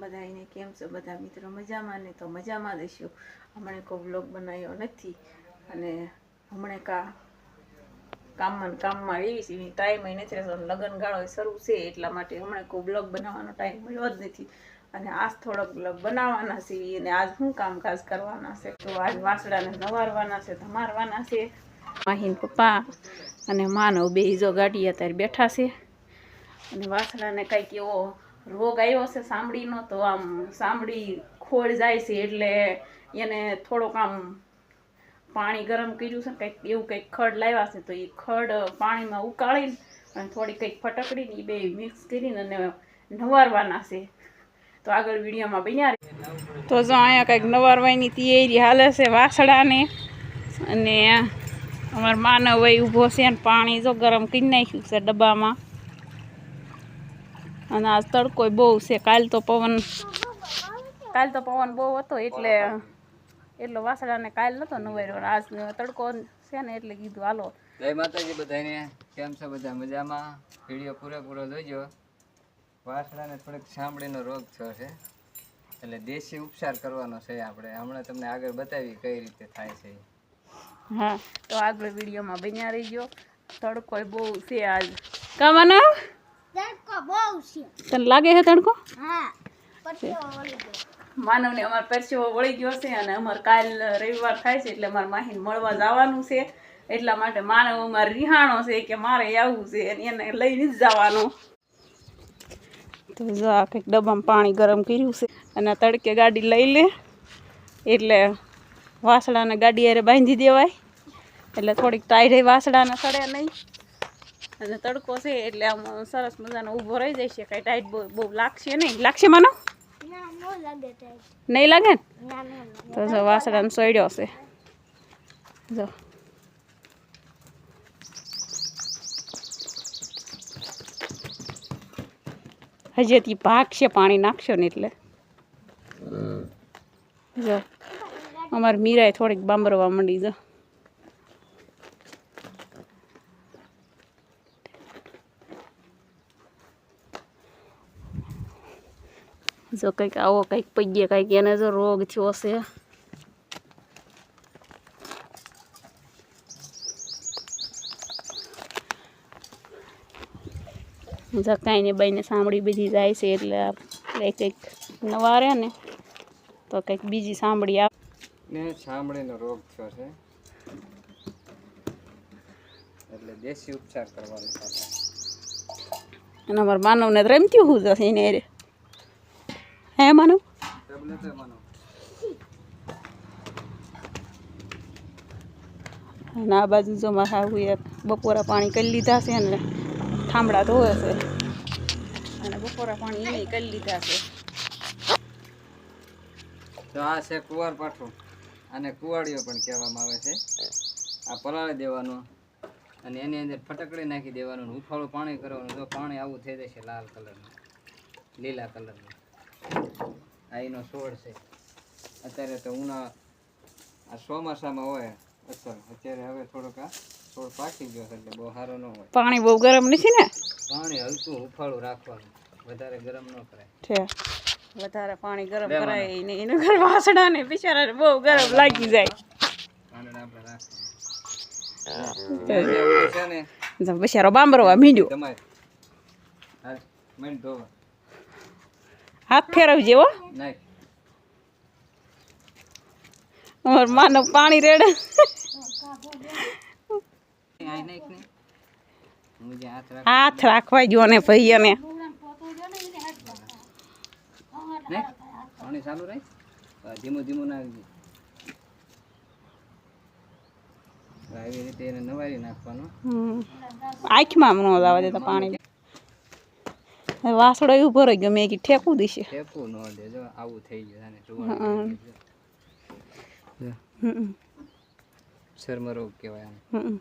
બધા એને કેમ છો? બધા મિત્રો મજામાં ને તો મજામાં દઈશું હમણાં કોઈ બ્લોગ બનાવ્યો નથી અને હમણાં કા કામમાં કામમાં એવી છે ટાઈમ નથી રહેતો. લગ્ન ગાળો શરૂ છે એટલા માટે હમણાં કોઈ બ્લોગ બનાવવાનો ટાઈમ મળ્યો જ નથી. અને આજ થોડોક બ્લોગ બનાવવાના છે અને આજ શું કામકાજ કરવાના છે? તો આજ વાસડાને નવારવાના છે, ધમારવાના છે. માહીન પપ્પા અને માનવ બે જો ગાડી અત્યારે બેઠા છે. અને વાસણાને કંઈક એવો રોગ આવ્યો છે સાંભળીનો, તો આમ સાંભળી ખોળ જાય છે એટલે એને થોડોક આમ પાણી ગરમ કર્યું છે કંઈક એવું કંઈક ખડ લાવ્યા છે, તો એ ખડ પાણીમાં ઉકાળીને અને થોડી કંઈક ફટકડીને એ બે મિક્સ કરીને અને નવારવાના છે. તો આગળ વિડીયોમાં બન્યા તો જો અહીંયા કંઈક નવારવાની તૈયારી હાલે છે વાસડાને અને અમારા માનવ ઊભો છે ને પાણી જો ગરમ કરી નાખ્યું છે ડબ્બામાં. અને આજ તડકો બહુ છે. કાલ તો પવન કાલ તો પવન બહુ હતો એટલે એટલો વાસડાને કાલ નતો નવાર્યો અને આજ તડકો છે ને એટલે કીધું હાલો. જય માતાજી બધાને કેમ છો બધા? મજામાં? વીડિયો પૂરેપૂરો જોઈજો વાસડાને થોડીક સાંભળીનો રોગ થયો છે. એટલે દેશી ઉપચાર કરવાનો છે આપણે. હમણાં તમને આગળ બતાવી કઈ રીતે થાય છે હા તો આગળ વિડીયોમાં બન્યા રહીજો. તડકો બહુ છે આજ. કા માનવ તડકો બહુ છે. તને લાગે છે તડકો? હા પરસેવો વળી ગયો. માનવને અમાર પરસેવો વળી ગયો છે અને અમાર કાલ રવિવાર થાય છે એટલે અમારે માહીને મળવા જવાનું છે. એટલા માટે માનવ અમારે રિહાણો છે કે મારે આવવું છે અને એને લઈને જ જવાનું. તો જા આ કંઈક ડબ્બામાં પાણી ગરમ કર્યું છે અને તડકે ગાડી લઈ લે. એટલે વાસડાને ગાડી અરે બાંધી દેવાય. એટલે થોડીક ટાઈટ વાસડાને સડે નહીં. અને તડકો છે એટલે આમ સરસ મજાનો ઊભો રહી જાય છે કાંઈ ટાઈટ બહુ બહુ લાગશે નહીં. લાગશે માનો? નહીં લાગે ને? તો જો વાસડાને સોયડ્યો છે. જો. હજી તી ભાગશે પાણી નાખશો ને એટલે. જો. અમારી મીરાએ થોડીક બાંબરવા માંડી જો. જો કંઈક આવો કંઈક પગે કંઈક એને જો રોગ થયો છે જો કાંઈ ને બહીને સાંભળી બીજી જાય છે એટલે આપણે કંઈક નવા રહે ને તો કંઈક બીજી સાંભળી આવે ને સાંભળીનો રોગ થયો છે એટલે દેશી ઉપચાર કરવાનો. અને અમારા માનવને તો રમત્યું હું જશે એને. હે માનવ? અને આ બાજુ જો મારા હાહુએ બપોરા પાણી કરી લીધા છે ને ઠામડા ધોવે છે. અને બપોરા પાણી એને કરી લીધા છે. તો આ છે કુવાર પાઠું. અને કુવાડીઓ પણ કહેવામાં આવે છે. આ પલાળી દેવાનું અને એની અંદર ફટકડી નાખી દેવાનું અને હુંફાળું પાણી કરવાનું. જો પાણી આવું થઈ જશે લાલ કલરનું, લીલા કલરનું. આ એનો છોડ છે. અત્યારે તો ઉના આ ચોમાસામાં હોય અસર. અત્યારે હવે થોડોક આ છોડ પાકી ગયો છે એટલે બહુ સારો ન હોય. પાણી બહુ ગરમ નથી ને? પાણી હલકું હુંફાળું રાખવાનું. વધારે ગરમ ન કરાય. છે. વધારે પાણી ગરમ કરાય ને એનું ઘર વાસણા ને બિચારાને બહુ ગરમ લાગી જાય. બિચારો બાંબરવા મીંડ્યો. તમારે હાલ મને ધોવા. હાથ ફેરવજે હો. માનવ પાણી રેડે. હાથ રાખ. હાથ રાખવા જો ને ભાઈ અને નાખ. પાણી ચાલુ રાખ. ધીમું ધીમું નાખજો. આવી રીતે એને નવારી નાખવાનું. આંખમાં ન જવા દેતા પાણી. વાસળો ઊભો રહી ગયો મેં કીધું ઠેકું દીશે. ઠેકવું ન દેજો આવું થઈ ગયું આને હમ. કહેવાય આને. હમ.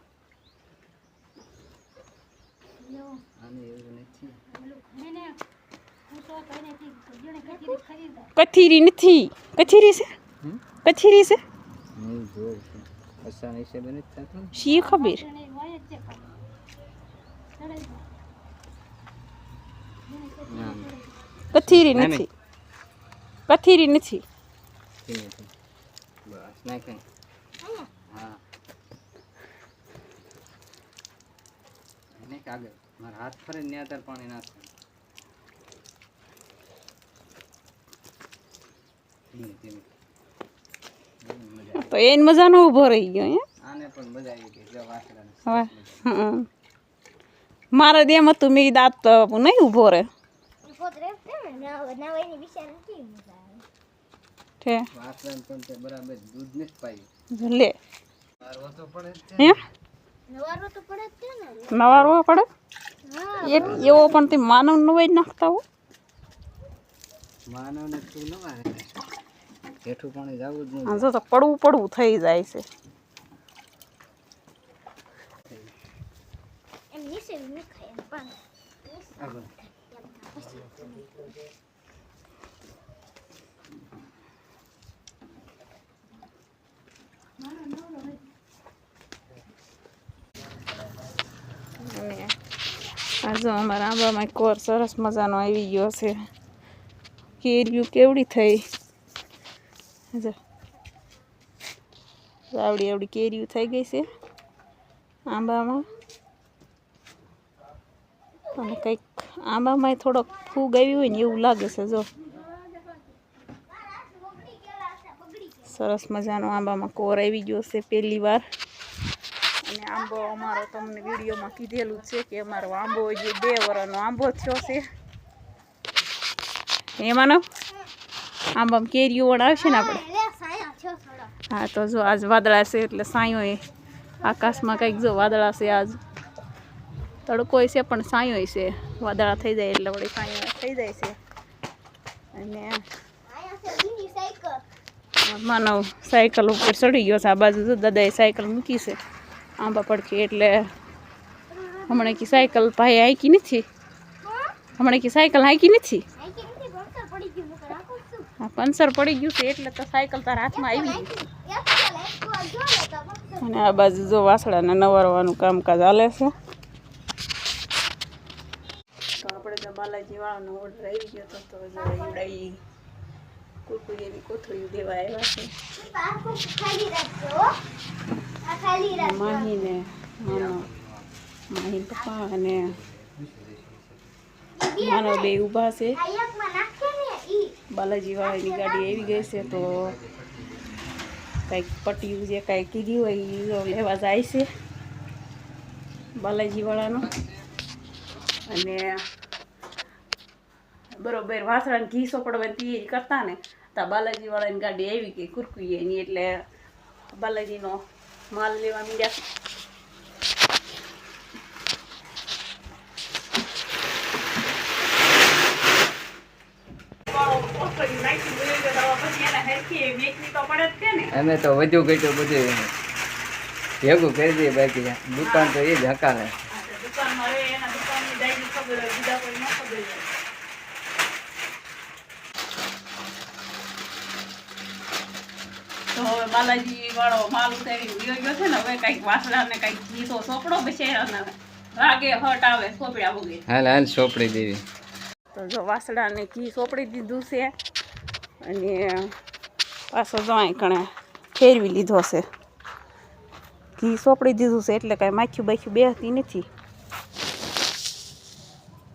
આને એવું નથી. કથીરી નથી. કથીરી છે? કથીરી છે. શી ખબર? કથીરી નથી કથીરી નથી બસ નાખે હા એને કાગળ મારા હાથ ફરે ને ત્યાં પાણી. તો એને મજાનો ઊભો રહી ગયો આને પણ મજા આવી ગઈ જો વાસણાને હવે હં. મારે એમ હતું મેં દાંત નહીં ઊભો રહે. લે. મારવો તો પડે જ છે. હે? નવારો તો પડે જ છે ને? નવારવો પડે? એવો પણ તે માનવ નવાઈ નાખતા હો. માનવને તું ન મારે હેઠું પાણી જવું જ નહીં જો તો પડવું પડવું થઈ જાય છે. નીચે ન ખાય એમ પણ આગળ. જો અમારા આંબામાં કોર સરસ મજાનો આવી ગયો છે. કેરીયું કેવડી થઈ. જો આવડી આવડી કેરીયું થઈ ગઈ છે આંબામાં. અને કંઈક આંબામાં થોડોક ફૂગ આવી હોય ને એવું લાગે છે, જો. સરસ મજાનો આંબામાં કોર આવી ગયો છે પહેલી વાર. અને આંબો અમારો તમને વિડીયોમાં કીધેલું છે કે અમારો આંબો જે બે વર્ષનો આંબો થયો છે. એમાંનો આંબામાં કેરીઓ વણ આવશે ને આપણે? હા, તો જો આજ વાદળા છે એટલે સાયો એ આકાશમાં કંઈક જો વાદળા છે આજ. તડકો છે પણ સાયો છે. વાદળા થઈ જાય એટલે વળી સાયો થઈ જાય છે. અને માનવ સાયકલ ઉપર ચડી ગયો છે આ બાજુ દાદાએ સાયકલ મૂકી છે. આંબા પડખી એટલે હમણાં કે સાયકલ ભાઈ હાંકી નથી. હમણાં કે સાયકલ હાંકી નથી. હા પંચર પડી ગયું છે એટલે તો સાયકલ તારા હાથમાં આવી ગઈ. અને આ બાજુ જો વાસળાને નવારવાનું કામકાજ હાલે છે તો આપણે તો બાલાજી વાળાનો ઓર્ડર આવી ગયો હતો તો જો ઈવડાઈ એવી કોથળીઓ દેવા આવ્યા છે. માહીને માહી પપ્પા અને માનવ બે ઊભા છે. આ એકમાં નાખે ને ઈ બાલાજી વાળાની ગાડી આવી ગઈ છે તો કંઈક પટ્યું જે કાંઈ કીધું હોય એ લેવા જાય છે. બાલાજી વાળાનો. અને બરોબર વાસણ ઘી સોપડવાની તૈયારી કરતા ને તો બાલાજી વાળાની ગાડી આવી ગઈ કુરકુઈ એની એટલે બાલાજીનો માલ લેવા મીડ્યા અમે તો વધુ ઘટ્યું બધું ભેગું કરી દઈએ બાકી દુકાન તો એ જ હકાલે દુકાન રહે એના દુકાનની ખબર બીજા કોઈ ન ખબર તો હવે બાલાજી વાળો માલ ઉતારી ગયો ગયો છે ને હવે કંઈક વાસણા ને કંઈક ગીતો સોપડો બસેરા રાગે હટ આવે સોપડ્યા વગેરે હાલ હાલ સોપડી દેવી. તો જો વાસણાને ઘી સોપડી દીધું છે અને પાછો જો અહીં કણે ફેરવી લીધો છે. ઘી સોપડી દીધું છે એટલે કાંઈ માખ્યું બાખ્યું બેહતી નથી.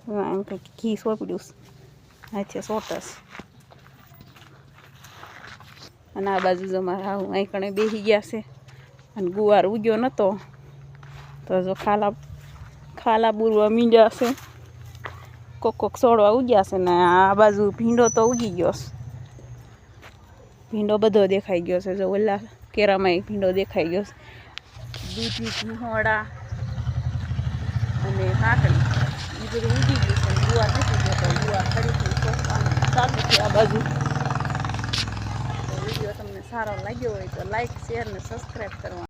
એમ કંઈક ઘી સોપડ્યું છે. હાથે સોટસ. અને આ બાજુ જો મારા આવું અહીં કણે બેસી ગયા છે. અને ગુવાર ઉગ્યો નહોતો તો જો ખાલા ખાલા બુરવા મીંડ્યા છે. કોક કોક છોડવા ઉગ્યા છે ને આ બાજુ ભીંડો તો ઉગી ગયો છે. ભીંડો બધો દેખાઈ ગયો છે. જો ઓલા કેરામાં એક ભીંડો દેખાઈ ગયો છે. દૂધી ઘીહોડા અને કાકડી એ બધું ઉગી ગયું છે. ગુવાર નથી ગયો ગુવાર ફરીથી આ બાજુ. સારો લાગ્યો હોય તો લાઈક શેર ને સબસ્ક્રાઈબ કરવાનું.